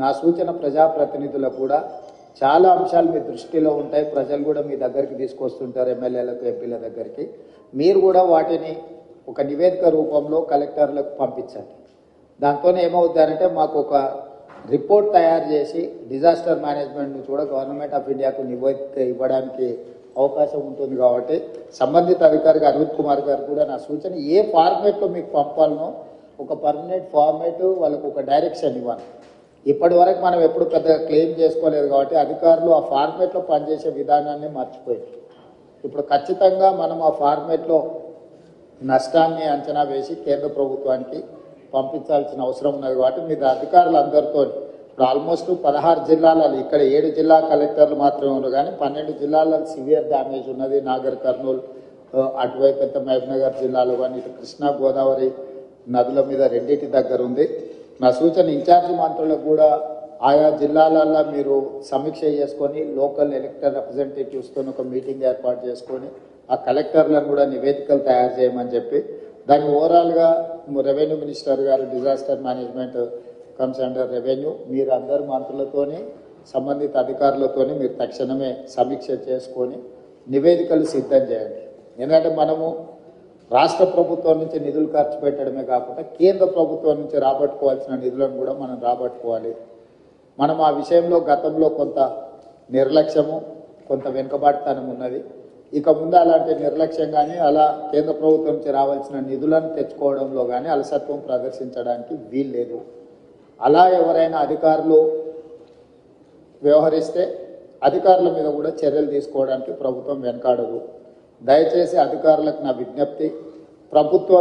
నా సూచన ప్రజాప్రతినిధులకు కూడా చాలా అంశాలు మీ దృష్టిలో ఉంటాయి. ప్రజలు కూడా మీ దగ్గరికి తీసుకొస్తుంటారు ఎమ్మెల్యేలకు ఎంపీల దగ్గరికి. మీరు కూడా వాటిని ఒక నివేదిక రూపంలో కలెక్టర్లకు పంపించండి. దాంతో ఏమవుతారంటే మాకు ఒక రిపోర్ట్ తయారు చేసి డిజాస్టర్ మేనేజ్మెంట్ నుంచి కూడా గవర్నమెంట్ ఆఫ్ ఇండియాకు నివేదిక ఇవ్వడానికి అవకాశం ఉంటుంది కాబట్టి సంబంధిత అధికారికి అరవింద్ కుమార్ గారు కూడా నా సూచన ఏ ఫార్మేట్లో మీకు పంపాలనో ఒక పర్మనెంట్ ఫార్మేట్ వాళ్ళకు ఒక డైరెక్షన్ ఇవ్వాలి. ఇప్పటి వరకు మనం ఎప్పుడు పెద్దగా క్లెయిమ్ చేసుకోలేదు కాబట్టి అధికారులు ఆ ఫార్మేట్లో పనిచేసే విధానాన్ని మర్చిపోయారు. ఇప్పుడు ఖచ్చితంగా మనం ఆ ఫార్మేట్లో నష్టాన్ని అంచనా వేసి కేంద్ర ప్రభుత్వానికి పంపించాల్సిన అవసరం ఉన్నది కాబట్టి మీరు అధికారులందరితో ఇప్పుడు ఆల్మోస్ట్ పదహారు జిల్లాలలో ఇక్కడ ఏడు జిల్లా కలెక్టర్లు మాత్రమే ఉన్నారు కానీ పన్నెండు జిల్లాలలో సివియర్ డ్యామేజ్ ఉన్నది. నాగర్ కర్నూలు ఆ, అటువైపు అయితే మహబూబ్నగర్ జిల్లాలో కానీ ఇటు కృష్ణా గోదావరి నదుల మీద రెండింటి దగ్గర ఉంది. నా సూచన ఇన్ఛార్జ్ మంత్రులకు కూడా ఆయా జిల్లాలల్లో మీరు సమీక్ష చేసుకొని లోకల్ ఎలక్టర్ రిప్రజెంటేటివ్స్తో ఒక మీటింగ్ ఏర్పాటు చేసుకొని ఆ కలెక్టర్లను కూడా నివేదికలు తయారు చేయమని చెప్పి దాన్ని ఓవరాల్గా రెవెన్యూ మినిస్టర్ గారు disaster management comes under revenue మీరు అందరు మంత్రులతోని సంబంధిత అధికారులతోని మీరు తక్షణమే సమీక్ష చేసుకొని నివేదికలు సిద్ధం చేయండి. ఎందుకంటే మనము రాష్ట్ర ప్రభుత్వం నుంచి నిధులు ఖర్చు పెట్టడమే కాకుండా కేంద్ర ప్రభుత్వం నుంచి రాబట్టుకోవాల్సిన నిధులను కూడా మనం రాబట్టుకోవాలి. మనం ఆ విషయంలో గతంలో కొంత నిర్లక్ష్యము కొంత వెనుకబాటుతనం ఉన్నది. ఇక ముందు అలాంటి నిర్లక్ష్యం కానీ అలా కేంద్ర ప్రభుత్వం నుంచి రావాల్సిన నిధులను తెచ్చుకోవడంలో కానీ అలసత్వం ప్రదర్శించడానికి వీల్లేదు. అలా ఎవరైనా అధికారులు వ్యవహరిస్తే అధికారుల మీద కూడా చర్యలు తీసుకోవడానికి ప్రభుత్వం వెనకాడదు. దయచేసి అధికారులకు నా విజ్ఞప్తి ప్రభుత్వ